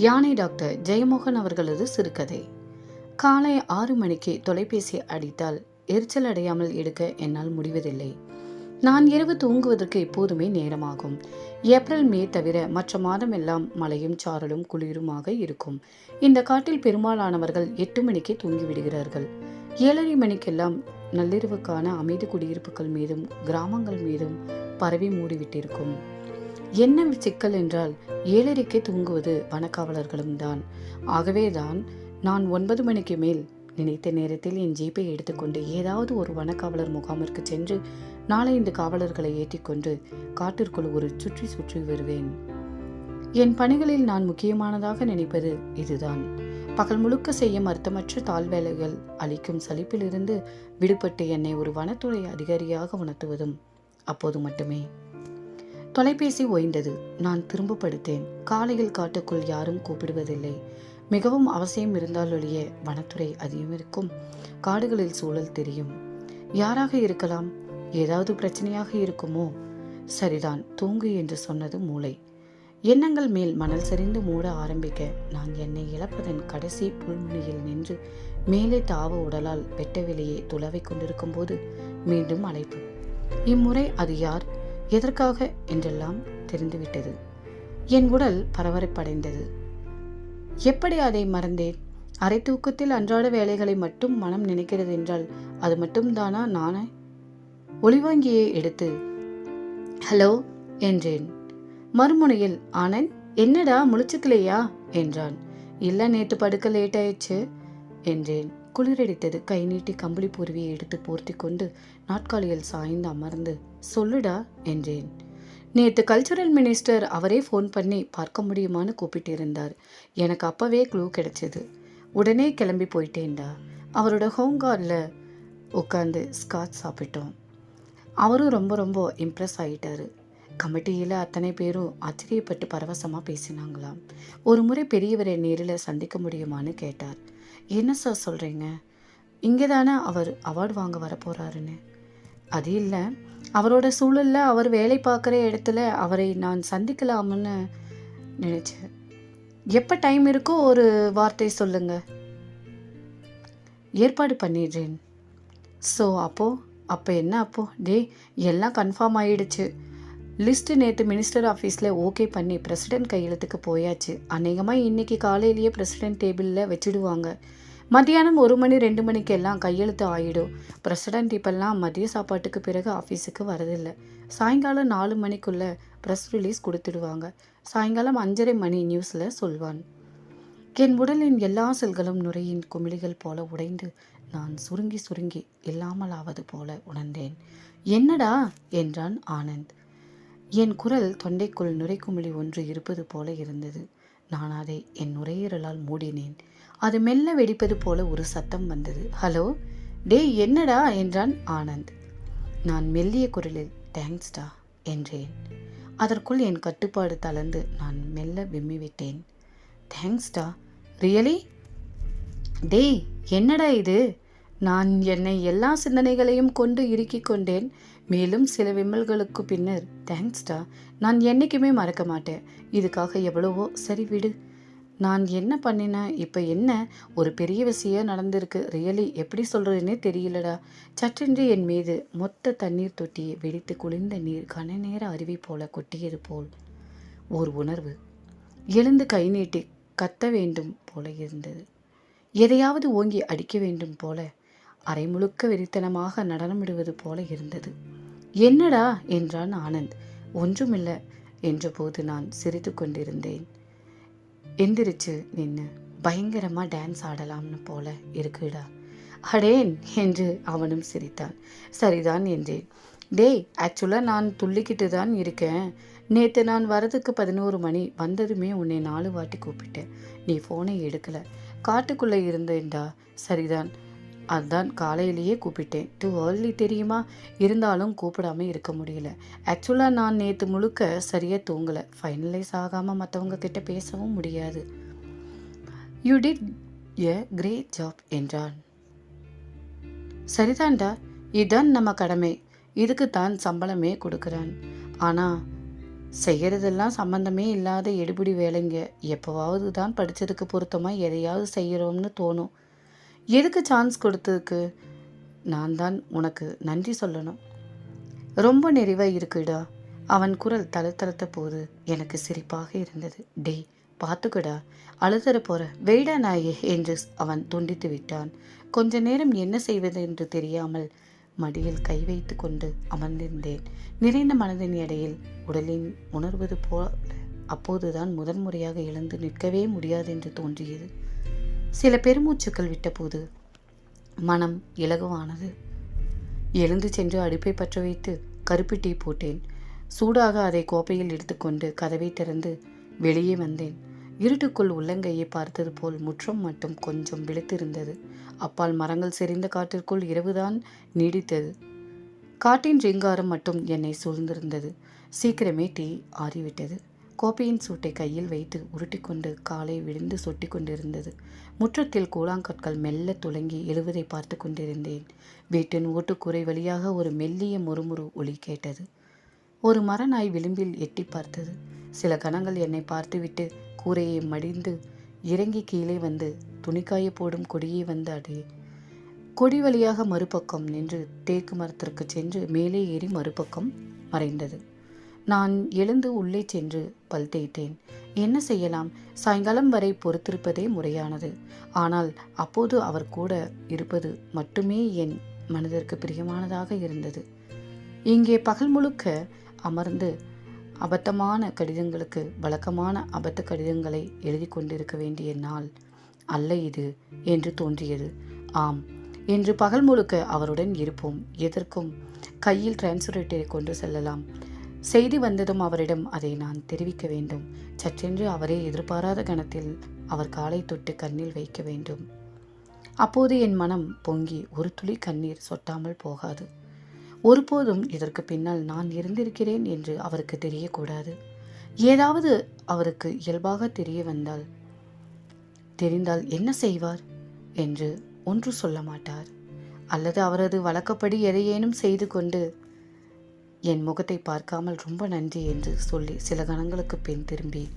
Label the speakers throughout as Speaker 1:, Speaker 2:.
Speaker 1: யானை டாக்டர் ஜெயமோகன் அவர்களது சிறுகதை. காலை ஆறு மணிக்கு தொலைபேசி அடித்தால் எரிச்சல் அடையாமல் எடுக்க என்னால் முடிவதில்லை. நான் இரவு தூங்குவதற்கு எப்போதுமே நேரமாகும். ஏப்ரல் மே தவிர மற்ற மாதம் எல்லாம் மழையும் சாரலும் குளிருமாக இருக்கும். இந்த காட்டில் பெரும்பாலானவர்கள் எட்டு மணிக்கே தூங்கி விடுகிறார்கள் ஏழரை மணிக்கெல்லாம் நள்ளிரவுக்கான அமைதி குடியிருப்புகள் மீதும் கிராமங்கள் மீதும் பரவி மூடிவிட்டிருக்கும். என்ன சிக்கல் என்றால் ஏழரைக்கே தூங்குவது வனக்காவலர்களும் தான். ஆகவேதான் நான் ஒன்பது மணிக்கு மேல் நினைத்த நேரத்தில் என் ஜீப்பை எடுத்துக்கொண்டு ஏதாவது ஒரு வனக்காவலர் முகாமிற்கு சென்று நாலைந்து காவலர்களை ஏற்றிக்கொண்டு காட்டிற்குள் ஒரு சுற்றி சுற்றி வருவேன். என் பணிகளில் நான் முக்கியமானதாக நினைப்பது இதுதான். பகல் முழுக்க செய்யும் அர்த்தமற்ற தாழ்வேலைகள் அளிக்கும் சலிப்பிலிருந்து விடுபட்டு என்னை ஒரு வனத்துறை அதிகாரியாக உணர்த்துவதும் அப்போது மட்டுமே. தொலைபேசி ஓய்ந்தது. நான் திரும்ப படுத்தேன் காலையில் காட்டுக்குள் யாரும் கூப்பிடுவதில்லை. மிகவும் அவசியம் இருந்தாலொழிய வனத்துறை அதிகம் இருக்கும். காடுகளில் சூழல் தெரியும். யாராக இருக்கலாம்? ஏதாவது பிரச்சனையாக இருக்குமோ? சரிதான் தூங்கு என்று சொன்னது மூளை. எண்ணங்கள் மேல் மணல் சரிந்து மூட ஆரம்பிக்க நான் என்னை இழப்பதன் கடைசி புல்முனையில் நின்று மேலே தாவ உடலால் வெட்ட வெளியே துளவை கொண்டிருக்கும் போது மீண்டும் அழைப்பு. இம்முறை அது யார்? எதற்காக என்றெல்லாம் தெரிந்துவிட்டது. என் உடல் பரபரப்படைந்தது. எப்படி அதை மறந்தேன்? அரை தூக்கத்தில் அன்றாட வேலைகளை மட்டும் மனம் நினைக்கிறது என்றால் அது மட்டும் தானா நானே? ஒளிவாங்கியை எடுத்து ஹலோ என்றேன். மறுமுனையில் ஆனந்த் என்னடா முழிச்சுக்கலையா? என்றான். இல்ல நேற்று படுக்க லேட் ஆயிடுச்சு என்றேன். குளிரடித்தது. கை நீட்டி கம்பளி பூர்வியை எடுத்து போர்த்தி கொண்டு நாட்காலியில் சாய்ந்து அமர்ந்து சொல்லுடா என்றேன். நேற்று கல்ச்சுரல் மினிஸ்டர் அவரே ஃபோன் பண்ணி பார்க்க முடியுமான்னு கூப்பிட்டு இருந்தார் எனக்கு அப்பவே க்ளூ கிடைச்சது. உடனே கிளம்பி போயிட்டேன்டா. அவரோட ஹோம் கார்டில் உட்காந்து ஸ்காட்ச் சாப்பிட்டோம். அவரும் ரொம்ப ரொம்ப இம்ப்ரெஸ் ஆகிட்டாரு கமிட்டியில் அத்தனை பேரும் ஆச்சரியப்பட்டு பரவசமாக பேசினாங்களாம். ஒரு முறை பெரியவரை நேரில் சந்திக்க முடியுமான்னு கேட்டார். என்ன சார் சொல்கிறீங்க இங்கே தானே அவர் அவார்டு வாங்க வரப்போகிறாருன்னு அது இல்லை. அவரோட சூழலில் அவர் வேலை பார்க்குற இடத்துல அவரை நான் சந்திக்கலாம்னு நினச்சேன். எப்போ டைம் இருக்கோ ஒரு வார்த்தை சொல்லுங்க. ஏற்பாடு பண்ணிடுறேன். ஸோ அப்போது அப்போ என்ன அப்போது டே எல்லாம் கன்ஃபார்ம் ஆயிடுச்சு. லிஸ்ட்டு நேற்று மினிஸ்டர் ஆஃபீஸில் ஓகே பண்ணி பிரசிடென்ட் கையெழுத்துக்கு போயாச்சு. அநேகமாக இன்றைக்கி காலையிலேயே பிரசிடென்ட் டேபிளில் வச்சுடுவாங்க. மத்தியானம் ஒரு மணி ரெண்டு மணிக்கு எல்லாம் கையெழுத்து ஆகிடும் பிரசிடென்ட் இப்பெல்லாம் மதிய சாப்பாட்டுக்கு பிறகு ஆஃபீஸுக்கு வரதில்லை. சாயங்காலம் நாலு மணிக்குள்ளே ப்ரெஸ் ரிலீஸ் கொடுத்துடுவாங்க. சாயங்காலம் அஞ்சரை மணி நியூஸில் சொல்வான். என் உடலின் எல்லா செல்களும் நுரையின் குமிழிகள் போல உடைந்து நான் சுருங்கி சுருங்கி இல்லாமல் ஆவது போல உணர்ந்தேன். என்னடா? என்றான் ஆனந்த். என் குரல் தொண்டைக்குள் நுரைக்குமிழி ஒன்று இருப்பது போல இருந்தது. நான் அதை என் நுரையீரலால் மூடினேன். அது மெல்ல வெடிப்பது போல ஒரு சத்தம் வந்தது. ஹலோ? டேய் என்னடா? என்றான் ஆனந்த். நான் மெல்லிய குரலில் தேங்க்ஸ்டா என்றேன். அதற்குள் என் கட்டுப்பாடு தளர்ந்து நான் மெல்ல விம்மிவிட்டேன். தேங்க்ஸ்டா ரியலி? டேய் என்னடா இது? நான் என்னை எல்லா சிந்தனைகளையும் கொண்டு இறுக்கிக் கொண்டேன். மேலும் சில விம்மல்களுக்கு பின்னர் தேங்க்ஸ்டா நான் என்றைக்குமே மறக்க மாட்டேன். இதுக்காக எவ்வளவோ சரி விடு. நான் என்ன பண்ணினேன்? இப்போ என்ன? ஒரு பெரிய விஷயம் நடந்திருக்கு. ரியலி எப்படி சொல்கிறதுனே தெரியலடா. சற்றென்று என் மீது மொத்த தண்ணீர் தொட்டியை வெடித்து குளிர்ந்த நீர் கன நேர அருவி போல கொட்டியது போல் ஓர் உணர்வு. எழுந்து கை நீட்டி கத்த வேண்டும் போல இருந்தது. எதையாவது ஓங்கி அடிக்க வேண்டும் போல அரை முழுக்க வெறித்தனமாக நடனமிடுவது போல இருந்தது. என்னடா? என்றான் ஆனந்த். ஒன்றுமில்லை என்றபோது நான் சிரித்து கொண்டிருந்தேன். எந்திரிச்சு நின்று பயங்கரமாக டான்ஸ் ஆடலாம்னு போல இருக்குடா. அடேன் என்று அவனும் சிரித்தான். சரிதான் என்றேன். டேய் ஆக்சுவலாக நான் துள்ளிக்கிட்டு தான் இருக்கேன். நேற்று நான் வரதுக்கு பதினோரு மணி வந்ததுமே உன்னை நாலு வாட்டி கூப்பிட்டேன். நீ ஃபோனை எடுக்கலை. காட்டுக்குள்ளே இருந்தேன்டா. சரிதான் அதான் காலையிலேயே கூப்பிட்டேன். டூ ஏர்லி தெரியுமா? இருந்தாலும் கூப்பிடாம இருக்க முடியல. ஆக்சுவலாக நான் நேற்று முழுக்க சரியாக தூங்கலை. ஃபைனலைஸ் ஆகாமல் மற்றவங்க கிட்ட பேசவும் முடியாது. You did a great job என்றான். சரிதான்டா. இதுதான் நம்ம கடமை. இதுக்கு தான் சம்பளமே கொடுக்குறான். ஆனால் செய்யறதெல்லாம் சம்பந்தமே இல்லாத எடுபிடி வேலைங்க. எப்போவாவது தான் படித்ததுக்கு பொருத்தமாக எதையாவது செய்கிறோம்னு தோணும். எதுக்கு சான்ஸ் கொடுத்ததுக்கு? நான் தான் உனக்கு நன்றி சொல்லணும். ரொம்ப நிறைவாக இருக்குடா. அவன் குரல் தளத்தளத்த போது எனக்கு சிரிப்பாக இருந்தது. டேய் பார்த்துக்கடா. அழுதற போற. வெயிடா நாயே என்று அவன் துண்டித்து விட்டான். கொஞ்ச நேரம் என்ன செய்வது என்று தெரியாமல் மடியில் கை வைத்து கொண்டு அமர்ந்திருந்தேன். நிறைந்த மனதின் எடையில் உடலின் உணர்வது போல அப்போதுதான் முதன்முறையாக எழுந்து நிற்கவே முடியாது என்று தோன்றியது. சில பெருமூச்சுக்கள் விட்டபோது மனம் இலகுவானது. எழுந்து சென்று அடுப்பை பற்ற வைத்து கருப்பு டீ போட்டேன். சூடாக அதை கோப்பையில் எடுத்துக்கொண்டு கதவை திறந்து வெளியே வந்தேன். இருட்டுக்குள் உள்ளங்கையை பார்த்தது போல் முற்றம் மட்டும் கொஞ்சம் விழுத்திருந்தது. அப்பால் மரங்கள் செறிந்த காட்டிற்குள் இரவுதான் நீடித்தது. காட்டின் ரிங்காரம் மட்டும் என்னை சூழ்ந்திருந்தது. சீக்கிரமே டீ ஆறிவிட்டது. கோப்பையின் சூட்டை கையில் வைத்து உருட்டிக்கொண்டு காலை விழுந்து சொட்டி கொண்டிருந்தது. முற்றத்தில் கூழாங்கற்கள் மெல்ல துளங்கி எழுவதை பார்த்து கொண்டிருந்தேன். வீட்டின் ஓட்டுக்குறை வழியாக ஒரு மெல்லிய முறுமுறு ஒளி கேட்டது. ஒரு மரநாய் விளிம்பில் எட்டி பார்த்தது. சில கணங்கள் என்னை பார்த்துவிட்டு கூரையை மடிந்து இறங்கி கீழே வந்து துணிக்காய போடும் கொடியை வந்து அடைய கொடி வழியாக மறுபக்கம் நின்று தேக்கு மரத்திற்கு சென்று மேலே ஏறி மறுபக்கம் மறைந்தது. நான் எழுந்து உள்ளே சென்று பல் தேய்த்தேன் என்ன செய்யலாம்? சாயங்காலம் வரை பொறுத்திருப்பதே முறையானது. ஆனால் அப்போது அவர் கூட இருப்பது மட்டுமே என் மனதிற்கு பிரியமானதாக இருந்தது. இங்கே பகல் முழுக்க அமர்ந்து அபத்தமான கடிதங்களுக்கு வழக்கமான அபத்த கடிதங்களை எழுதி கொண்டிருக்க வேண்டிய நாள் அல்ல இது என்று தோன்றியது. ஆம். என்று பகல் முழுக்க அவருடன் இருப்போம். எதற்கும் கையில் டிரான்ஸ்லேட்டரை கொண்டு செல்லலாம். செய்தி வந்ததும் அவரிடம் அதை நான் தெரிவிக்க வேண்டும். சற்றென்று அவரே எதிர்பாராத கணத்தில் அவர் காலை தொட்டு கண்ணில் வைக்க வேண்டும். அப்போது என் மனம் பொங்கி ஒரு துளி கண்ணீர் சொட்டாமல் போகாது. ஒருபோதும் இதற்கு பின்னால் நான் இருந்திருக்கிறேன் என்று அவருக்கு தெரியக்கூடாது. ஏதாவது அவருக்கு இயல்பாக தெரிய வந்தால் தெரிந்தால் என்ன செய்வார் என்று ஒன்று சொல்ல மாட்டார். அல்லது அவரது வழக்கப்படி எதையேனும் செய்து கொண்டு என் முகத்தை பார்க்காமல் ரொம்ப நன்றி என்று சொல்லி சில கணங்களுக்கு பின் திரும்பி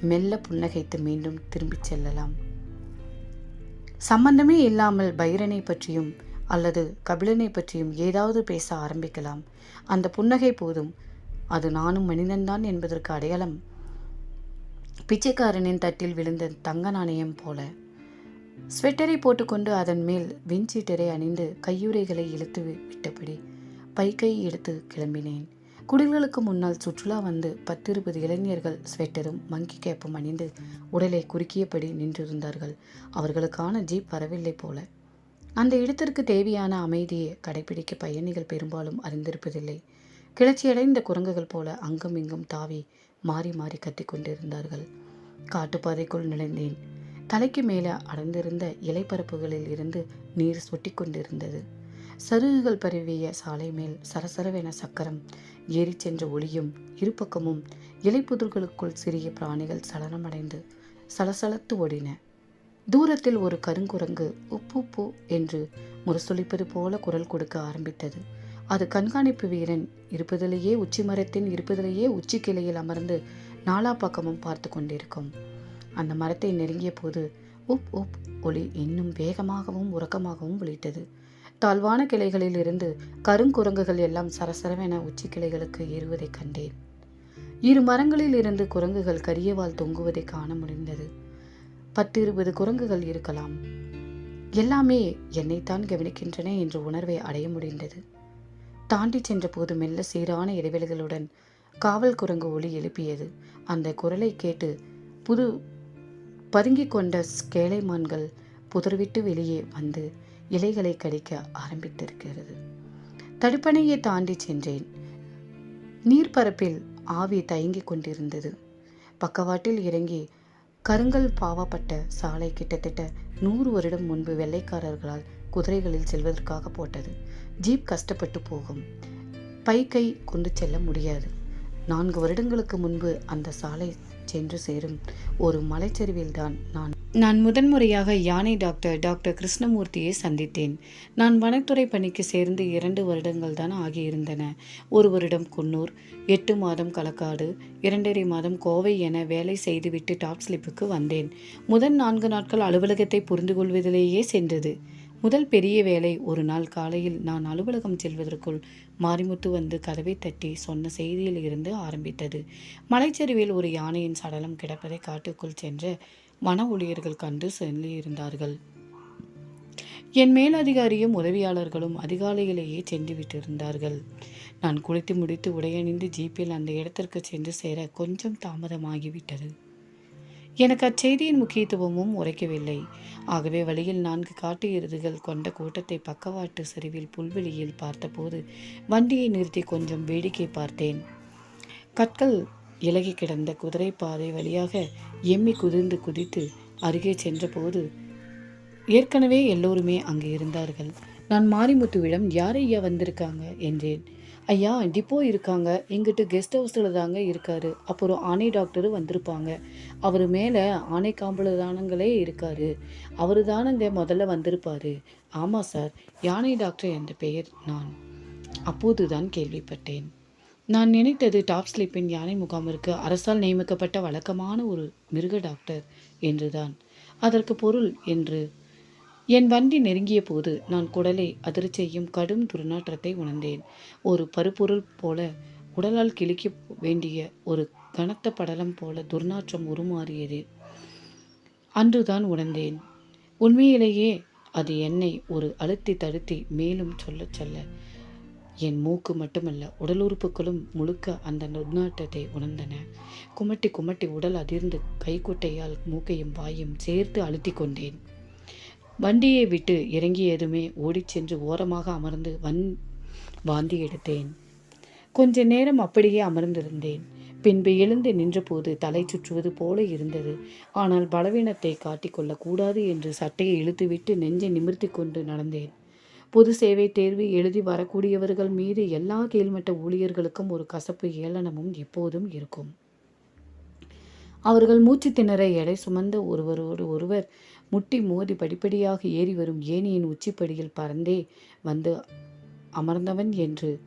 Speaker 1: மெல்ல புன்னகைத்து மீண்டும் திரும்பிச் செல்லலாம். சம்பந்தமே இல்லாமல் பைரனை பற்றியும் அல்லது கபிலனை பற்றியும் ஏதாவது பேச ஆரம்பிக்கலாம். அந்த புன்னகை போதும். அது நானும் மனிதன்தான் என்பதற்கு அடையாளம். பிச்சைக்காரனின் தட்டில் விழுந்த தங்க நாணயம் போல. ஸ்வெட்டரை போட்டுக்கொண்டு அதன் மேல் விண்சீட்டரை அணிந்து கையுறைகளை இழுத்து விட்டபடி பைக்கை எடுத்து கிளம்பினேன். குடில்களுக்கு முன்னால் சுற்றுலா வந்து பத்திருபது இளைஞர்கள் ஸ்வெட்டரும் மங்கி கேப்பும் அணிந்து உடலை குறுக்கியபடி நின்றிருந்தார்கள். அவர்களுக்கான ஜீப் வரவில்லை போல. அந்த இடத்திற்கு தேவையான அமைதியை கடைபிடிக்க பயணிகள் பெரும்பாலும் அறிந்திருப்பதில்லை. கிளர்ச்சியடைந்த குரங்குகள் போல அங்கும் இங்கும் தாவி மாறி மாறி கத்திக் கொண்டிருந்தார்கள். காட்டுப்பாதைக்குள் நுழைந்தேன். தலைக்கு மேலே அடர்ந்திருந்த இலைப்பரப்புகளில் இருந்து நீர் சொட்டி கொண்டிருந்தது. சருகுகள் பரவிய சாலை மேல் சரசரவென சக்கரம். ஏறிச் சென்ற ஒளியும் இருபக்கமும் இலைப்புதர்களுக்குள் சிறிய பிராணிகள் சலனமடைந்து சலசலத்து ஓடின. தூரத்தில் ஒரு கருங்குரங்கு உப்பு உப்பு என்று முரசொலிப்பது போல குரல் கொடுக்க ஆரம்பித்தது. அது கண்காணிப்பு வீரன் இருப்பதிலேயே உச்சி மரத்தின் இருப்பதிலேயே உச்சி கிளையில் அமர்ந்து நாலா பக்கமும் பார்த்து கொண்டிருக்கும். அந்த மரத்தை நெருங்கிய போது உப் உப் ஒளி இன்னும் வேகமாகவும் உறக்கமாகவும் ஒலித்தது தாழ்வான கிளைகளில் இருந்து கருங்குரங்குகள் எல்லாம் சரசரவென உச்சி கிளைகளுக்கு ஏறுவதைக் கண்டேன். இரு மரங்களில் இருந்து குரங்குகள் கரியவால் தொங்குவதை காண முடிந்தது. பத்து இருபது குரங்குகள் இருக்கலாம். எல்லாமே என்னைத்தான் கவனிக்கின்றன என்ற உணர்வை அடைய முடிந்தது. தாண்டி சென்றபோது மெல்ல சீரான இடைவெளிகளுடன் காவல் குரங்கு ஒளி எழுப்பியது. அந்த குரலை கேட்டு புது பதுங்கிக் கொண்ட கேளைமான்கள் புதர்விட்டு வெளியே வந்து இலைகளை கடிக்க ஆரம்பித்திருக்கிறது. தடுப்பணையை தாண்டி சென்றேன். நீர்ப்பரப்பில் ஆவி தயங்கிக் கொண்டிருந்தது. பக்கவாட்டில் இறங்கி கருங்கல் பாவப்பட்ட சாலை கிட்டத்தட்ட நூறு வருடம் முன்பு வெள்ளைக்காரர்களால் குதிரைகளில் செல்வதற்காக போட்டது. ஜீப் கஷ்டப்பட்டு போகும். பைக்கை கொண்டு செல்ல முடியாது. நான்கு வருடங்களுக்கு முன்பு அந்த சாலை சென்று சேரும். ஒரு மலைச்சரிவில்தான் நான். நான் முதன்முறையாக யானை டாக்டர் டாக்டர் கிருஷ்ணமூர்த்தியை சந்தித்தேன். நான் வனத்துறை பணிக்கு சேர்ந்து இரண்டு வருடங்கள் தான் ஆகியிருந்தன. ஒரு வருடம் குன்னூர் எட்டு மாதம் களக்காடு இரண்டரை மாதம் கோவை என வேலை செய்துவிட்டு டாப் ஸ்லிப்புக்கு வந்தேன். முதல் நான்கு நாட்கள் அலுவலகத்தை புரிந்து கொள்வதிலேயே சென்றது. முதல் பெரிய வேலை ஒரு நாள் காலையில் நான் அலுவலகம் செல்வதற்குள் மாரிமுத்து வந்து கதவை தட்டி சொன்ன செய்தியில் இருந்து ஆரம்பித்தது. மலைச்சரிவில் ஒரு யானையின் சடலம் கிடப்பதை காட்டுக்குள் சென்ற வன ஊழியர்கள் கண்டு சொல்லியிருந்தார்கள். என் மேலதிகாரியும் உதவியாளர்களும் அதிகாலையிலேயே சென்று விட்டிருந்தார்கள். நான் குளித்து முடித்து உடையணிந்து ஜீப்பில் அந்த இடத்திற்கு சென்று சேர கொஞ்சம் தாமதமாகிவிட்டது. எனக்கு அச்செய்தியின் முக்கியத்துவமும் உரைக்கவில்லை. ஆகவே வழியில் நான்கு காட்டு எருதுகள் கொண்ட கூட்டத்தை பக்கவாட்டு சரிவில் புல்வெளியில் பார்த்தபோது வண்டியை நிறுத்தி கொஞ்சம் வேடிக்கை பார்த்தேன். கற்கள் இலகி கிடந்த குதிரை பாதை வழியாக எம்மி குதிர்ந்து குதித்து அருகே சென்றபோது ஏற்கனவே எல்லோருமே அங்கே இருந்தார்கள். நான் மாரிமுத்துவிடம் யார் ஐயா வந்திருக்காங்க? என்றேன். ஐயா டிப்போ இருக்காங்க எங்கிட்ட கெஸ்ட் ஹவுஸில் தாங்க இருக்காரு. அப்புறம் ஆணை டாக்டரும் வந்திருப்பாங்க. அவர் மேலே ஆணை காம்பள தானங்களே இருக்காரு. அவர் தானங்க முதல்ல வந்திருப்பாரு. ஆமாம் சார் யானை டாக்டர் என்ற பெயர் நான். அப்போதுதான் கேள்விப்பட்டேன். நான் நினைத்தது டாப் ஸ்லிப்பின் யானை முகாமிற்கு அரசால் நியமிக்கப்பட்ட வழக்கமான ஒரு மிருக டாக்டர் என்றுதான். அதற்கு பொருள் என்று என் வண்டி நெருங்கிய போது நான் குடலை அதிரச் செய்யும் கடும் துர்நாற்றத்தை உணர்ந்தேன். ஒரு பருப்பொருள் போல உடலால் கிழிக்க வேண்டிய ஒரு கனத்த படலம் போல துர்நாற்றம் உருமாறியது. அன்றுதான் உணர்ந்தேன். உண்மையிலேயே அது என்னை ஒரு அழுத்தி தடுத்தி மேலும் சொல்ல சொல்ல. என் மூக்கு மட்டுமல்ல உடல் உறுப்புகளும் முழுக்க அந்த துர்நாற்றத்தை உணர்ந்தன. குமட்டி குமட்டி உடல் அதிர்ந்து கைக்குட்டையால் மூக்கையும் வாயும் சேர்த்து அழுத்தி கொண்டேன். வண்டியை விட்டு இறங்கியதுமே ஓடிச் சென்று ஓரமாக அமர்ந்து வன் வாந்தி எடுத்தேன். கொஞ்ச நேரம் அப்படியே அமர்ந்திருந்தேன். பின்பு எழுந்து நின்றபோது தலை சுற்றுவது போல இருந்தது. ஆனால் பலவீனத்தை காட்டிக்கொள்ளக்கூடாது என்று சட்டையை இழுத்துவிட்டு நெஞ்சை நிமிர்த்தி கொண்டு நடந்தேன். பொது சேவை தேர்வு எழுதி வரக்கூடியவர்கள் மீது எல்லா கீழ்மட்ட ஊழியர்களுக்கும் ஒரு கசப்பு ஏளனமும் எப்போதும் இருக்கும். அவர்கள் மூச்சு திணற எடை சுமந்த ஒருவரோடு ஒருவர் முட்டி மோதி படிப்படியாக ஏறி வரும் ஏனியின் உச்சிப்படியில் பறந்தே வந்து அமர்ந்தவன் என்று.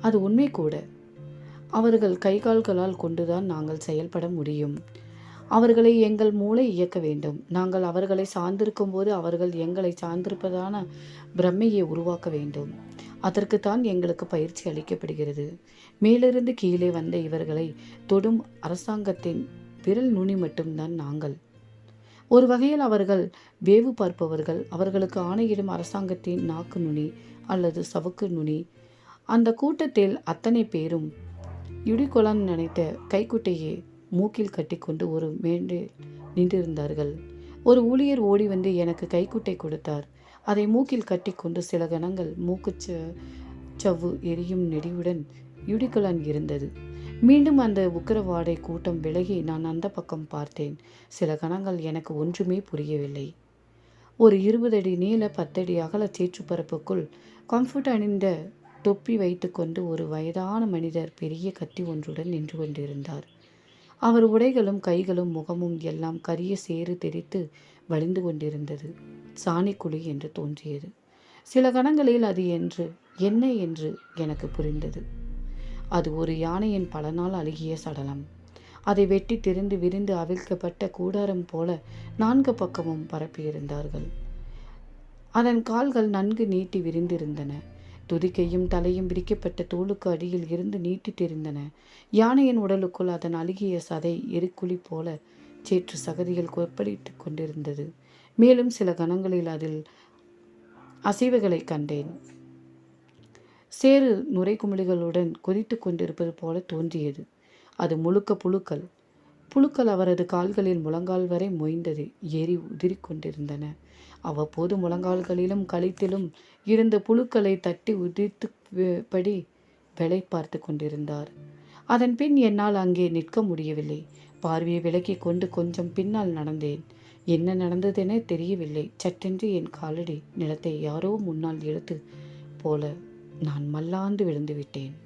Speaker 1: அது உண்மை கூட. அவர்கள் கைகால்களால் கொண்டுதான் நாங்கள் செயல்பட முடியும். அவர்களை எங்கள் மூளை இயக்க வேண்டும். நாங்கள் அவர்களை சார்ந்திருக்கும் போது அவர்கள் எங்களை சார்ந்திருப்பதான பிரம்மையை உருவாக்க வேண்டும். அதற்குத்தான் எங்களுக்கு பயிற்சி அளிக்கப்படுகிறது. மேலிருந்து கீழே வந்த இவர்களை தொடும் அரசாங்கத்தின் விரல் நுனி மட்டும்தான் நாங்கள். ஒரு வகையில் அவர்கள் வேவு பார்ப்பவர்கள். அவர்களுக்கு ஆணையிடும் அரசாங்கத்தின் நாக்கு நுனி அல்லது சவுக்கு நுனி. அந்த கூட்டத்தில் அத்தனை பேரும் இடிகொலான் நினைத்த கைக்குட்டையை மூக்கில் கட்டிக்கொண்டு ஒரு மேண்டு நின்றிருந்தார்கள். ஒரு ஊழியர் ஓடி வந்து எனக்கு கைக்குட்டை கொடுத்தார். அதை மூக்கில் கட்டிக்கொண்டு சில கணங்கள் மூக்குச்ச சவ்வு எரியும் நெடிவுடன் யுடிகொலான் இருந்தது. மீண்டும் அந்த உக்கிரவாடை கூட்டம் விலகி நான் அந்த பக்கம் பார்த்தேன். சில கணங்கள் எனக்கு ஒன்றுமே புரியவில்லை. ஒரு இருபது அடி நீள பத்தடி அகல சேற்றுப்பரப்புக்குள் கம்ஃபர்ட் அணிந்த தொப்பி வைத்துக்கொண்டு ஒரு வயதான மனிதர் பெரிய கத்தி ஒன்றுடன் நின்று கொண்டிருந்தார். அவர் உடைகளும் கைகளும் முகமும் எல்லாம் கரிய சேறு தெரித்து வழிந்து கொண்டிருந்தது. சாணிக்குழி என்று தோன்றியது. சில கணங்களில் அது என்று என்ன என்று எனக்கு புரிந்தது. அது ஒரு யானையின் பல நாள் அழுகிய சடலம். அதை வெட்டி திரிந்து விரிந்து அவிழ்க்கப்பட்ட கூடாரம் போல நான்கு பக்கமும் பரப்பியிருந்தார்கள். அதன் கால்கள் நன்கு நீட்டி விரிந்திருந்தன. துதிக்கையும் தலையும் விரிக்கப்பட்ட தோளுக்கு அடியில் இருந்து நீட்டிட்டிருந்தன யானையின் உடலுக்குள் அதன் அழுகிய சதை எருக்குழி போல சேற்று சகதியில் கொப்பளிட்டு கொண்டிருந்தது. மேலும் சில கணங்களில் அதில் அசைவுகளை கண்டேன். சேறு நுரைக்குமிழிகளுடன் கொதித்து கொண்டிருப்பது போல தோன்றியது. அது முழுக்க புழுக்கள். புழுக்கள் அவரது கால்களில் முழங்கால் வரை மொய்ந்தது. ஏறி உதிரிக் கொண்டிருந்தன அவ்வப்போது முழங்கால்களிலும் கழுத்திலும் இருந்த புழுக்களை தட்டி உதிர்த்து படி வேலை பார்த்து கொண்டிருந்தார். அதன் பின் என்னால் அங்கே நிற்க முடியவில்லை. பார்வையை விலக்கி கொண்டு கொஞ்சம் பின்னால் நடந்தேன். என்ன நடந்ததென தெரியவில்லை. சட்டென்று என் காலடி நிலத்தை யாரோ முன்னால் எடுத்து போல நான் மல்லாந்து விழுந்து விட்டேன்.